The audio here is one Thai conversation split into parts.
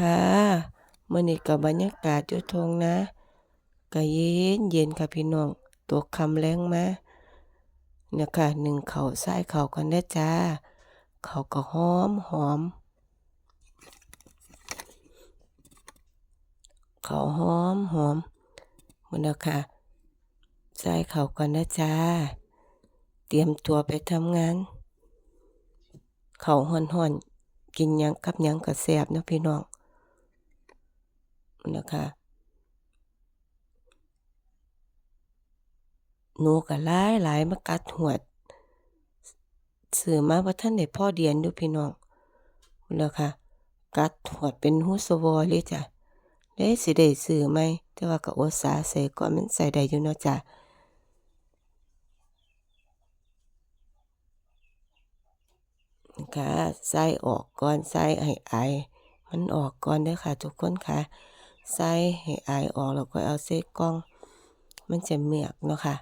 ค่ะมื้อนี้ก็บบรรยากาศอยู่ทงนาก็เย็นเย็นค่ะพี่น้องตกค่ำแลงมาเนี่ยค่ะหนึ่งเขาใส่ข้าก่อนเด้จ้าข้าก็หอมหอม เขาหอมหอมมื้อนี้ค่ะใส่ข้าก่อนเด้จ้า เตรียมตัวไปทำงาน เข้าวร้อนๆ กินยังกับยังก็แซ่บเนาะพี่น้อง นะคะ หนูก็หลายหลายมากัดหวดซื้อมาบ่ทันได้พ่อเดือนอยู่พี่น้องพู้นะค่ะ กัดหวดเป็นหูสวอเลยจ้ะเลยสิได้ซื้อใหมแต่ว่าก็อุตส่าใส่ก่อนมันใส่ได้อยู่เนาะจ้ะค่ะใส่ออกก่อนใส่ให้ไอมันออกก่อนเด้อค่ะ ทุกคนค่ะ ใส่ให้ไอออกแล้วก็เอาเส้กล้อง มันจะเมือกเนาะค่ะ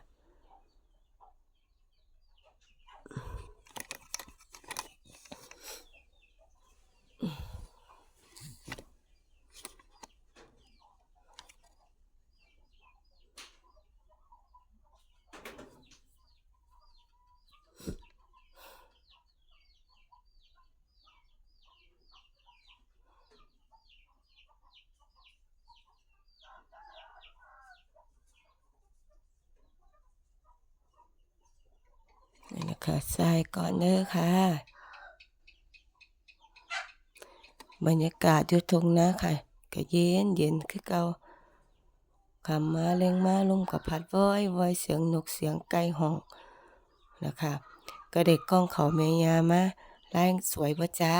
คะใส่ก่อนเด้อค่ะ บรรยากาศอยู่ตรงนาค่ะก็เย็นเย็นคือเก่าคำมาเร่งมาลมกับพัดว้อยว้อยเสียงนกเสียงไก่ห้องนะคะก็ได้กล้องเขาแม่ยามาแรงสวยบ่จ้า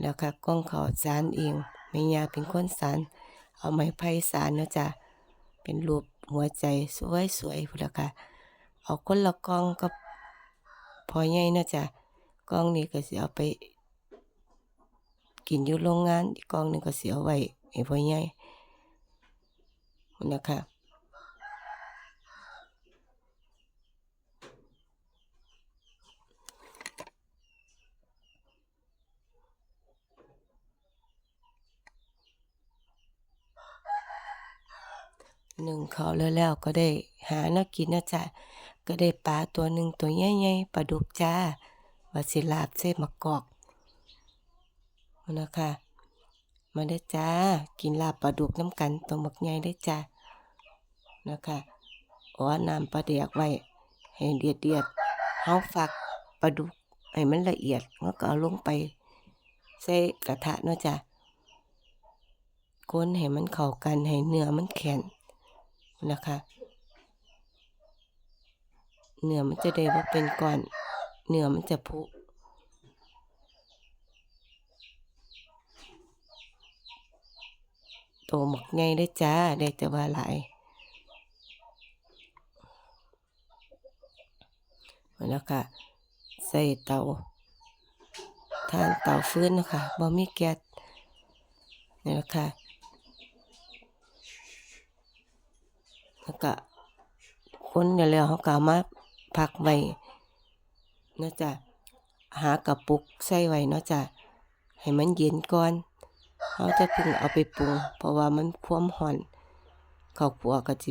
แล้วค่ะกล้องเขาสารเองแม่ยาเป็นคนสารเอาไม้ไผ่สารนะจ้ะเป็นรูปหัวใจสวยสวยพุ่นล่ะค่ะ เอาคนละกล้องกับ พอใหญ่นาะจ้ะกล้องนี้ก็สิเอาไป กินอยู่โรงงานอีกกล้องนึงก็สิเอาไว้ให้พอใหญ่นน่ะค่ะหนึ่งเขาแล้วแล้วก็ได้หานักกินนะจ๊ะ ก็ได้ปลาตัวหนึ่งตัวใหญ่ๆปลาดุกจ้าว่าสิลาบเส้มะกอกนะคะมาได้จ้า กินลาบปลาดุกน้ำกันตัวหมักใหญ่ได้จ้านะคะอ๋อนำปลาเดียกไว้ ให้เดือดเดือดๆเฮาฝักปลาดุกให้มันละเอียดแล้วก็เอาลงไปใส่กระทะเนาะจ้ะคนให้มันเข้ากันให้เนื้อมันแข็งนะคะ เนื้อมันจะได้ว่าเป็นก้อนเนื้อมันจะพุโตหมักไงได้จ้า ได้แต่ว่าหลายแล้วก็ใส่เตาทานเตาฟื้นนะคะบ่มีแก๊สนี่แหละค่ะแล้วก็คนเดี๋ยวแล้วเขาก็เอามา พักไว้เนาะจ้ะหากระปุกใส่ไว้เนาะจ้ะให้มันเย็นก่อนเขาจะเพิ่งเอาไปปรุง เพราะว่ามันความร้อนข้าวคั่วก็สิ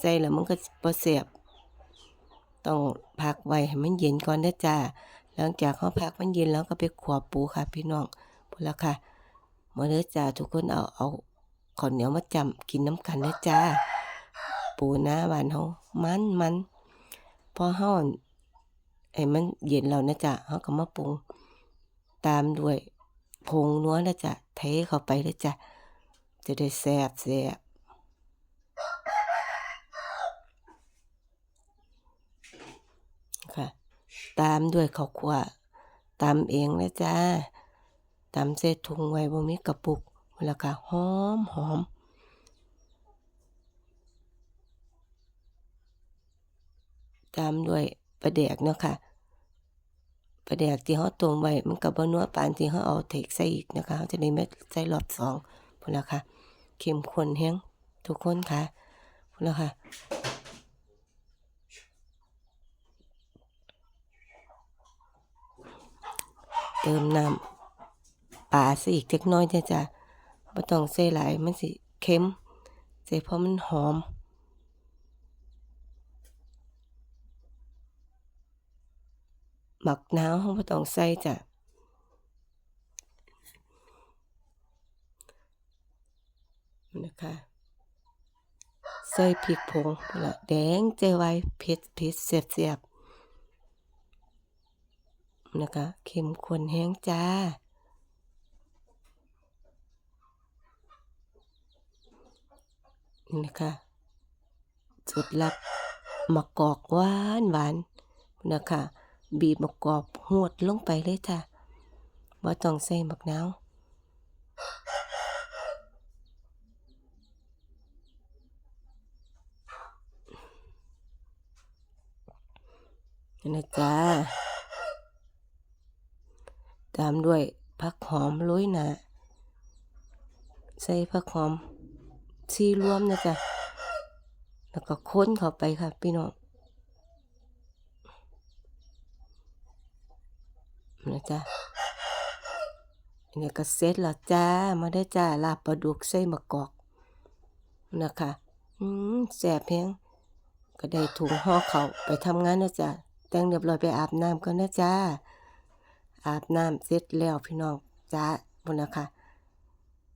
ใส่แล้วมันก็สิบ่แซ่บต้องพักไว้ให้มันเย็นก่อนเด้อจ้าหลังจากเขาพักมันเย็นแล้วก็ไปขัวปูค่ะ พี่น้องพุ่นละค่ะมาเด้อจ้าทุกคนเอาเอาข้าวเหนียวมาจำกินน้ำกันเด้อจ้าปูน้าบ้านเฮามันมัน พอเฮาอั่นไอ้มันเย็นแล้วนะจ๊ะเฮาก็มาปรุง ตามด้วยผงนัวนะจ๊ะเทเข้าไปเลยจ้ะจะได้แซ่บแซ่บค่ะ ตามด้วยข้าวคั่วตำเองนะจ้าตำใส่ถุงไว้บ่มีกระปุกแล้วก็หอมหอม ตามด้วยปลาแดกเนาะค่ะปลาแดกที่เขาต้มไว้มันก็บ่นัวปานที่เขาเอาเทกใส่อีกนะคะเขาจะได้ไม่ใส่รอบสองพุ่นล่ะค่ะเข้มข้นแฮงทุกคนค่ะพุ่นล่ะค่ะเติมน้ำปลาซะอีกเล็กน้อยจะจ้ะบ่ต้องใส่หลายมันสิเค็มใส่เพราะมันหอม หมักนาวเราบ่ต้องใส่จ้ะนะคะใส่พริกผงละแดงใจไวเผ็ดเผ็ดแซ่บๆนะคะเข้มข้นแฮงจ้านนะคะสูตรลับมะกอกหวานหวานนะคะ บีบมะกอกหวดลงไปเลยจ้ะบ่ต้องใส่บักนาวนี่นะจ๊ะตามด้วยผักหอมโรยหนาใส่ผักหอมชีรวมนะจ๊ะแล้วก็ค้นเข้าไปค่ะพี่น้อง นะจ๊ะเนี่ยก็เสร็จแล้วจ้า มาได้จ้าลาบปลาดุกใส่มะกอกนะคะอืมแซ่บแฮงก็ได้ถุงห่อเขาไปทำงานนะจ๊ะแต่งเรียบร้อยไปอาบน้ำก่อนนะจ้าอาบน้ำเสร็จแล้วพี่น้องจ้าบุญนะคะ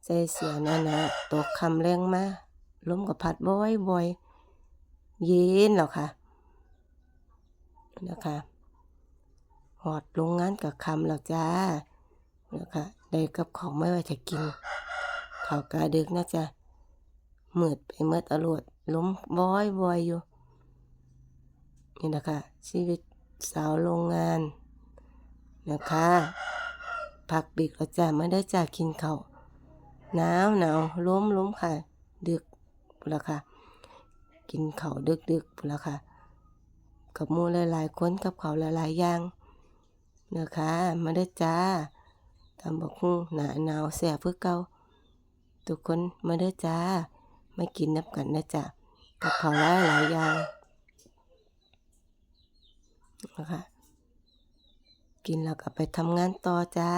ใส่เสียนาหนาๆตกคำแรงมาล้มกับพัดบ่อยบ่อยเย็นแล้วค่ะนะคะ อดโรงงานกับคำแล้วจ้านะคะได้กับของไม่ไว้จะกินข้าวกาดึกนะจ๊ะมืดไปเมื่อตลอดล้มบอยบอยอยู่ นี่นะคะชีวิตสาวโรงงานนะคะพักบิกแล้วจ้าไม่ได้จ้ากินเขาหนาวหนาวล้มล้มค่ะ ดึกพุละค่ะ กินเขาดึกดึกพุละค่ะ กับมูหลายๆคนกับเขาหลายๆอย่าง นะคะมาได้จ้าทำบักหุ่งหนาหนาวแสบเพื่อเก่าทุกคนมาได้จ้าไม่กินนับกันนะจ๊ะกับข้าหลายหลายอย่างนะคะกินแล้วก็ไปทำงานต่อจ้า